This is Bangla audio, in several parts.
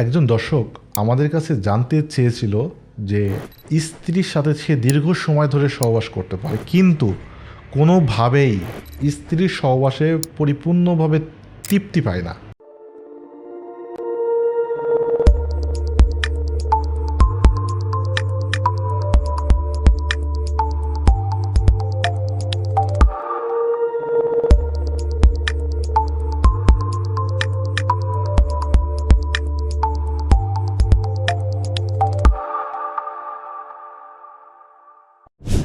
একজন দর্শক আমাদের কাছে জানতে চেয়েছিল যে স্ত্রীর সাথে সে দীর্ঘ সময় ধরে সহবাস করতে পারে। কিন্তু কোনোভাবেই স্ত্রীর সহবাসে পরিপূর্ণভাবে তৃপ্তি পায় না।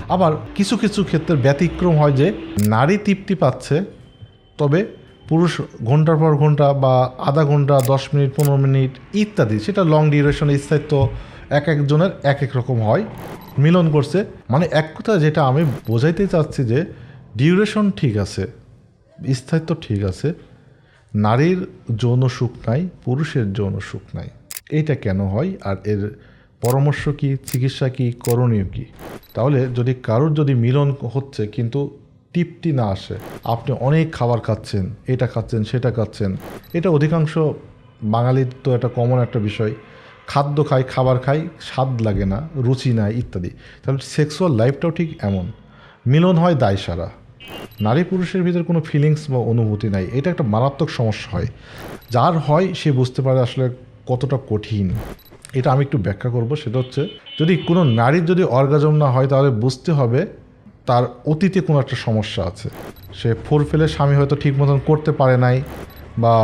আবার কিছু কিছু ক্ষেত্রে ব্যতিক্রম হয় যে নারী তৃপ্তি পাচ্ছে, তবে পুরুষ ঘণ্টার পর ঘণ্টা বা আধা ঘণ্টা, দশ মিনিট, পনেরো মিনিট ইত্যাদি, সেটা লং ডিউরেশন স্থায়িত্ব এক একজনের এক এক রকম হয়, মিলন করছে। মানে এক কথা যেটা আমি বোঝাইতে চাচ্ছি যে ডিউরেশন ঠিক আছে, স্থায়িত্ব ঠিক আছে, নারীর যৌন সুখ নাই, পুরুষের যৌন সুখ নাই। এইটা কেন হয়? আর এর পরামর্শ কি, চিকিৎসা কি, করণীয় কি? তাহলে যদি কারোর যদি মিলন হচ্ছে কিন্তু তৃপ্তি না আসে, আপনি অনেক খাবার খাচ্ছেন, এটা খাচ্ছেন, সেটা খাচ্ছেন, এটা অধিকাংশ বাঙালির তো একটা কমন একটা বিষয়, খাদ্য খাই, খাবার খাই, স্বাদ লাগে না, রুচি নাই, ইত্যাদি। তাহলে সেক্সুয়াল লাইফটাও ঠিক এমন। মিলন হয় দায় সারা নারী পুরুষের ভিতরে কোনো ফিলিংস বা অনুভূতি নাই, এটা একটা মারাত্মক সমস্যা হয়। যার হয় সে বুঝতে পারে আসলে কতটা কঠিন। এটা আমি একটু ব্যাখ্যা করব, সেটা হচ্ছে যদি কোনো নারীর যদি অর্গাজম না হয় তাহলে বুঝতে হবে তার অতীতে কোনো একটা সমস্যা আছে। সে ফোর ফেলে স্বামী হয়তো ঠিক মতন করতে পারে নাই বা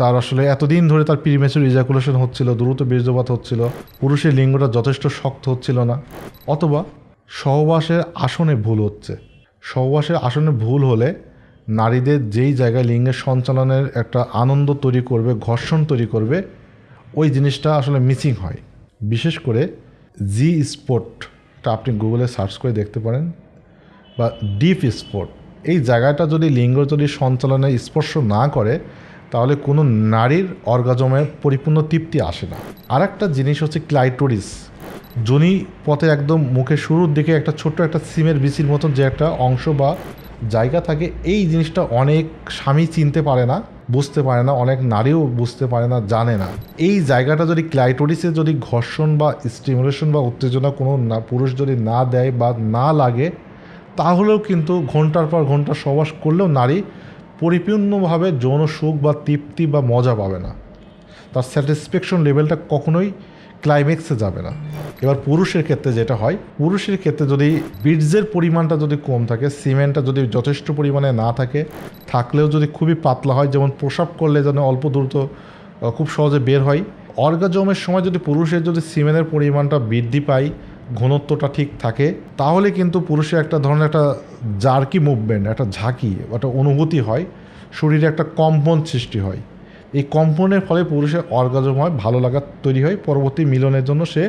তার আসলে এতদিন ধরে তার প্রিমেচুর ইজাকুলেশন হচ্ছিল, দ্রুত বীর্যপাত হচ্ছিল, পুরুষের লিঙ্গটা যথেষ্ট শক্ত হচ্ছিল না, অথবা সহবাসের আসনে ভুল হচ্ছে। সহবাসের আসনে ভুল হলে নারীদের যেই জায়গায় লিঙ্গের সঞ্চালনের একটা আনন্দ তৈরি করবে, ঘর্ষণ তৈরি করবে ওই জিনিসটা আসলে মিসিং হয়। বিশেষ করে জি স্পোর্টটা আপনি গুগলে সার্চ করে দেখতে পারেন বা ডিপ স্পোর্ট এই জায়গাটা যদি লিঙ্গ যদি সঞ্চালনে স্পর্শ না করে, তাহলে কোনো নারীর অর্গাজমে পরিপূর্ণ তৃপ্তি আসে না। আর একটা জিনিস হচ্ছে ক্লাইটোরিস। জনি পথে একদম মুখে শুরুর দিকে একটা ছোট্ট একটা সিমের বিচির মতন যে একটা অংশ বা জায়গা থাকে, এই জিনিসটা অনেক স্বামী চিনতে পারে না। বুঝতে পারে না, অনেক নারীও বুঝতে পারে না, জানে না। এই জায়গাটা যদি ক্লাইটোরিসে যদি ঘর্ষণ বা স্টিমুলেশন বা উত্তেজনা কোনো না, পুরুষ যদি না দেয় বা না লাগে, তাহলেও কিন্তু ঘণ্টার পর ঘণ্টা সবাস করলেও নারী পরিপূর্ণভাবে যৌন সুখ বা তৃপ্তি বা মজা পাবে না। তার স্যাটিসফ্যাকশন লেভেলটা কখনোই ক্লাইম্যাক্সে যাবে না। এবার পুরুষের ক্ষেত্রে যেটা হয়, পুরুষের ক্ষেত্রে যদি বীর্যের পরিমাণটা যদি কম থাকে, সিমেন্টটা যদি যথেষ্ট পরিমাণে না থাকে, থাকলেও যদি খুবই পাতলা হয়, যেমন প্রসাব করলে যেন অল্প দ্রুত খুব সহজে বের হয়, অর্গাজমের সময় যদি পুরুষের যদি সিমেনের পরিমাণটা বৃদ্ধি পায়, ঘনত্বটা ঠিক থাকে, তাহলে কিন্তু পুরুষের একটা ধরনের একটা জার্কি মুভমেন্ট একটা ঝাঁকি, একটা অনুভূতি হয়, শরীরে একটা কম্পন সৃষ্টি হয়। এই কম্পনের ফলে পুরুষের অর্গাজম হয়, ভালো লাগা তৈরি হয়, পরবর্তী মিলনের জন্য সে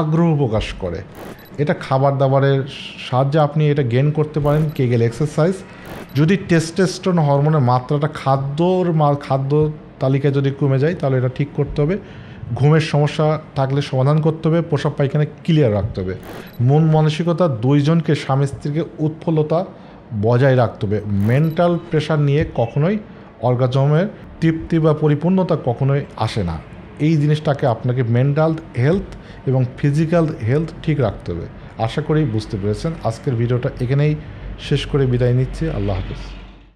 আগ্রহ প্রকাশ করে। এটা খাবার দাবারের সাহায্যে আপনি এটা গেন করতে পারেন কেগেল এক্সারসাইজ যদি টেস্টেস্টন হরমোনের মাত্রাটা খাদ্যর খাদ্য তালিকায় যদি কমে যায়, তাহলে এটা ঠিক করতে হবে। ঘুমের সমস্যা থাকলে সমাধান করতে হবে, প্রসাব পায়খানা ক্লিয়ার রাখতে হবে। মন মানসিকতা, দুইজনকে স্বামী স্ত্রীকে উৎফুল্লতা বজায় রাখতে হবে। মেন্টাল প্রেশার নিয়ে কখনোই অর্গাজমের তৃপ্তি বা পরিপূর্ণতা কখনোই আসে না। এই জিনিসটাকে আপনাকে মেন্টাল হেলথ এবং ফিজিক্যাল হেলথ ঠিক রাখতে হবে। আশা করি বুঝতে পেরেছেন। আজকের ভিডিওটা এখানেই শেষ করে বিদায় নিচ্ছি। আল্লাহ হাফিজ।